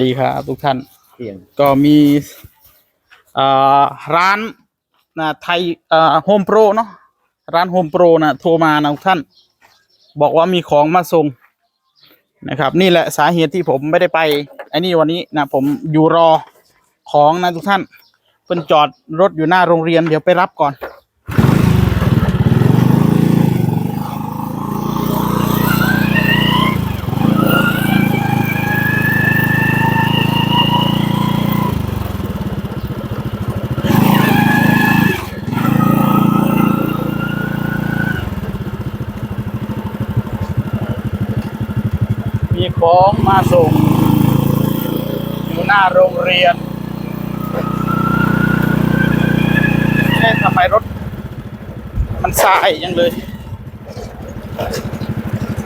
ดีครับทุกท่านเสียงก็มีอ่าร้านนะไทยอ่าโฮมโปรเนาะร้านโฮมโปรนะโทรมานะทุกท่าน บอกว่ามีของมาส่งนะครับ นี่แหละสาเหตุที่ผมไม่ได้ไปไอ้นี่วันนี้นะผมอยู่รอของนะทุกท่านเพิ่นจอดรถอยู่หน้าโรงเรียนเดี๋ยวไปรับก่อน ของมาส่ง อยู่หน้าโรงเรียนเอ๊ะทำไมรถ มันสายยังเลย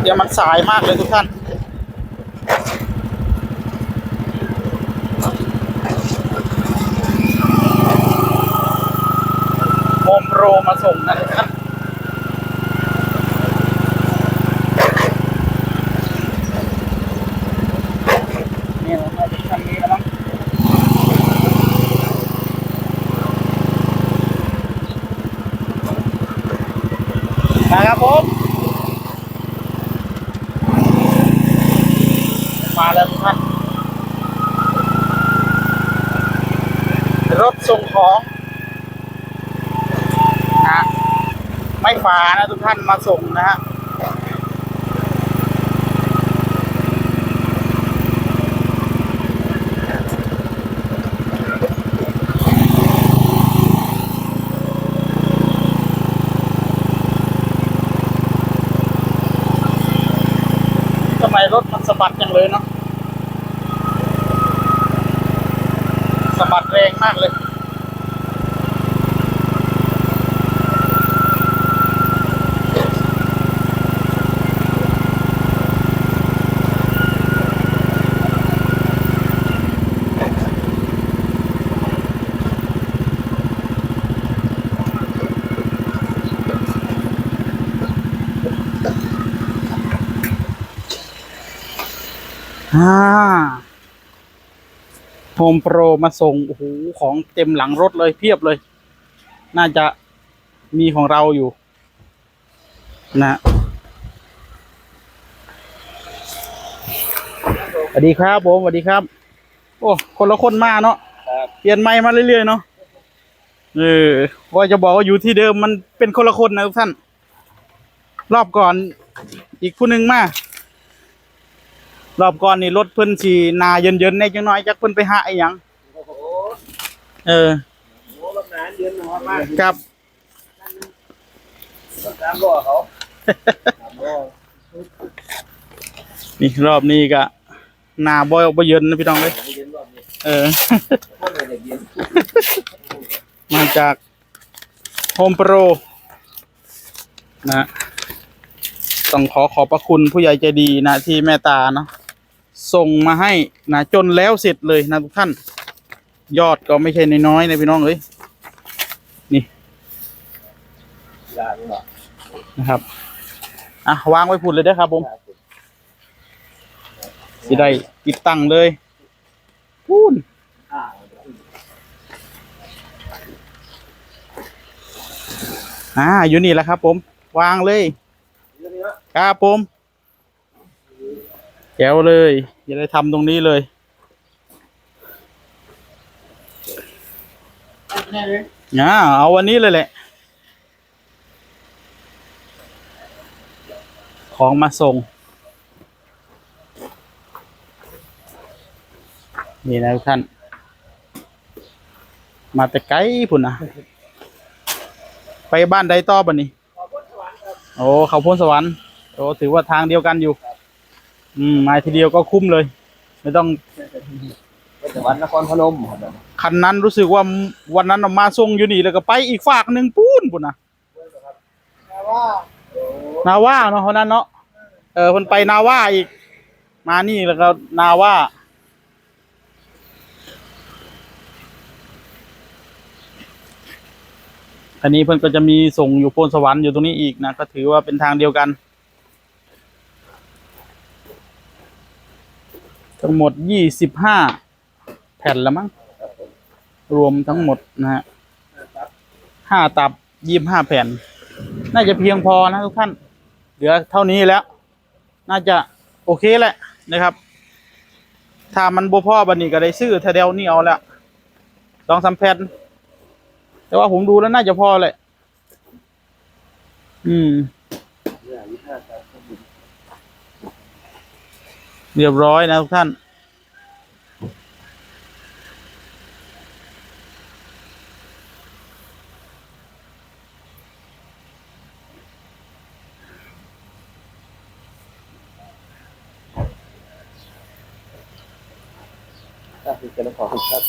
เดี๋ยวมันสายมากเลยทุกท่านโมโรมาส่งนะทุกท่าน นี่เรามาถึงคันนี้แล้วมั้ง นะครับผม มาแล้วทุกท่านรถส่งของนะไม่ฝานะทุกท่านมาส่งนะฮะ ทำไมรถมันสะบัดจังเลยเนาะสะบัด แรงมากเลยอ่า โฮมโปรมาส่งโอ้โหของเต็มหลังรถเลยเพียบเลย น่าจะมีของเราอยู่ นะสวัสดีครับผมสวัสดีครับ โอ้คนละคนมาเนาะครับเปลี่ยนไม้มาเรื่อยๆเนาะเออว่าจะบอกว่าอยู่ที่เดิมมันเป็นคนละคนนะทุกท่าน รอบก่อนอีกผู้หนึ่งมา รอบก่อนนี่รถเพิ่นสีนาเย็นๆในจังน้อยจักเพิ่นไปหาไอ้หยังโอ้โหเออโหรถนานเย็นหนอมากครับตามล้อเขาตามล้อนี่รอบนี้ก็นาบ่อยบ่เย็นนะพี่น้องเลยเย็นรอบนี้เออโคตรเลยเย็นมาจากโฮมโปรนะต้องขอขอบพระคุณผู้ใหญ่ใจดีนะที่แม่ตาเนาะ ส่งมาให้นะจนแล้วเสร็จเลยนะทุกท่าน ยอดก็ไม่ใช่น้อยๆนะพี่น้องเอ้ยนี่นะครับอะวางไว้พูดเลยเด้อครับผมสิได้ติดตั้งเลยพูนอ่าอ่าอยู่นี่แหละครับผม วางเลยอะครับผม แก้วเลย อย่าได้ทำตรงนี้เลยน่เลยอ่าเอาวันนี้เลยแหละ ของมาส่ง นี่นะทุกท่าน มาแต่ไกลพุ่นนะ ไปบ้านใดต่อบ่นี้โอ้ เขาพ้นสวรรค์ โอ้ ถือว่าทางเดียวกันอยู่ อืมมาทีเดียวก็คุ้มเลย ไม่ต้องเป็นสวรรค์นครพนมครับคันนั้นรู้สึกว่าวันนั้นเอามาส่งอยู่นี่แล้วก็ไปอีกฝากหนึ่งปูนปุ่นนะแต่ว่าโอ้นาว่าเนาะคนนั้นเนาะเออคนไปนาว่าอีก มานี่แล้วก็นาว่าอันนี้เพิ่นก็จะมีส่งอยู่โพนสวรรค์อยู่ตรงนี้อีกนะก็ถือว่าเป็นทางเดียวกัน ทั้งหมดยี่สิบห้าแผ่นละมั้งรวมทั้งหมดนะฮะห้าตับยี่ห้าแผ่น น่าจะเพียงพอนะทุกท่าน เหลือเท่านี้แล้ว น่าจะโอเคแหละนะครับ ถ้ามันบ่พอบันนี้ก็ได้ซื้อทาเดลนี่เอาละสองสามแผ่นแต่ว่าผมดูแล้วน่าจะพอเลยอืม เนี่ยยี่ห้าครับผม เรียบร้อยนะทุกท่าน อะคือจะขอคุณครับ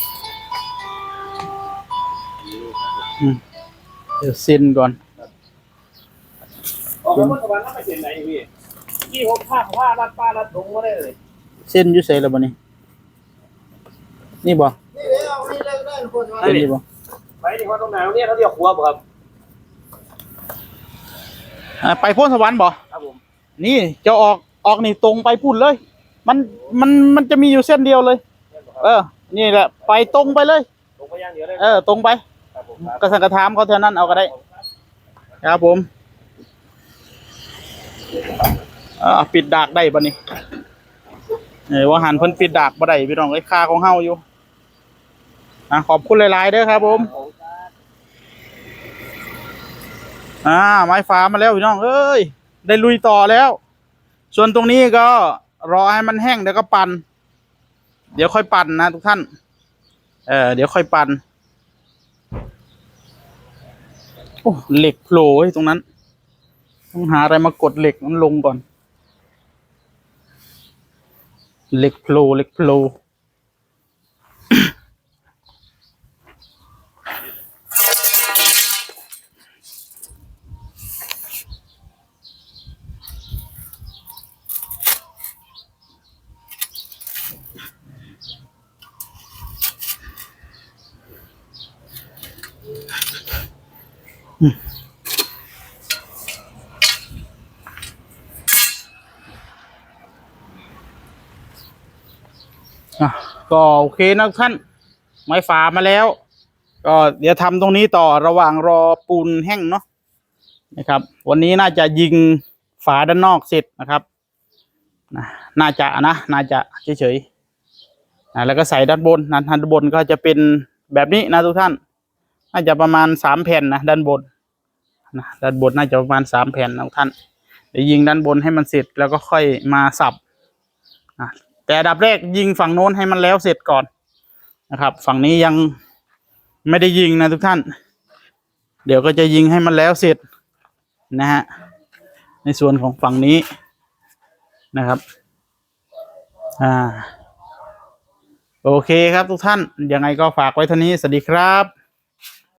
เดี๋ยวเซ็นก่อน ออกมาเมื่อวันนั้นไปเซ็นไหนพี่ พี่ผมผ้าผ้ารัดป้ารัดถุงมาได้เลยเส้นอยุ่ใส่แล้วบ่นี่นี่บ่นี่เลยเอานี่เลยได้คนมาเส้นนี่บ่ไปนี่ว่าตรงไหนเนี่ยเขาเรียกครัวบ่ครับอ่าไปพ้นสวรรค์บ่ครับผมนี่จะออกออกนี่ตรงไปพุ่นเลย มันมันมันจะมีอยู่เส้นเดียวเลย เออ นี่แหละ ไปตรงไปเลยลงไปย่างเดียวเลยเออ ตรงไปครับผมกระสังกระถามเขาเท่านั้นเอาก็ได้ ครับผม อ่าปิดดากได้ปะนี่เออว่าหันเพิ่นปิดดากบ่ได้พี่น้องไอ้ยค่าของเฮาอยู่อะขอบคุณหลายๆเด้อครับ ผมอ่าไม้ฟ้ามาแล้วพี่น้องเอ้ยได้ลุยต่อแล้ว ส่วนตรงนี้ก็รอให้มันแห้งเดี๋ยวก็ปั่นเดี๋ยวค่อยปั่นนะทุกท่าน เออเดี๋ยวค่อยปั่นโอ้เหล็กโผล่ตรงนั้น ต้องหาอะไรมากดเหล็กมันลงก่อน เหล็กโผล่เหล็ ก็โอเคนะทุกท่าน ไม้ฝามาแล้ว ก็เดี๋ยวทำตรงนี้ต่อระหว่างรอปูนแห้งเนาะนะครับ วันนี้น่าจะยิงฝาด้านนอกเสร็จนะครับนะน่าจะนะ น่าจะเฉยๆนะแล้วก็ใส่ด้านบนนะด้านบนก็จะเป็นแบบนี้นะทุกท่าน น่าจะประมาณสามแผ่นนะด้านบนนะด้านบนน่าจะประมาณสามแผ่นนะทุกท่านเดี๋ยวยิงด้านบนให้มันเสร็จแล้วก็ค่อยมาสับนะ แต่อันดับแรกยิงฝั่งโน้นให้มันแล้วเสร็จก่อนนะครับ ฝั่งนี้ยังไม่ได้ยิงนะทุกท่าน เดี๋ยวก็จะยิงให้มันแล้วเสร็จนะฮะในส่วนของฝั่งนี้นะครับอ่าโอเคครับทุกท่านยังไงก็ฝากไว้เท่านี้ สวัสดีครับ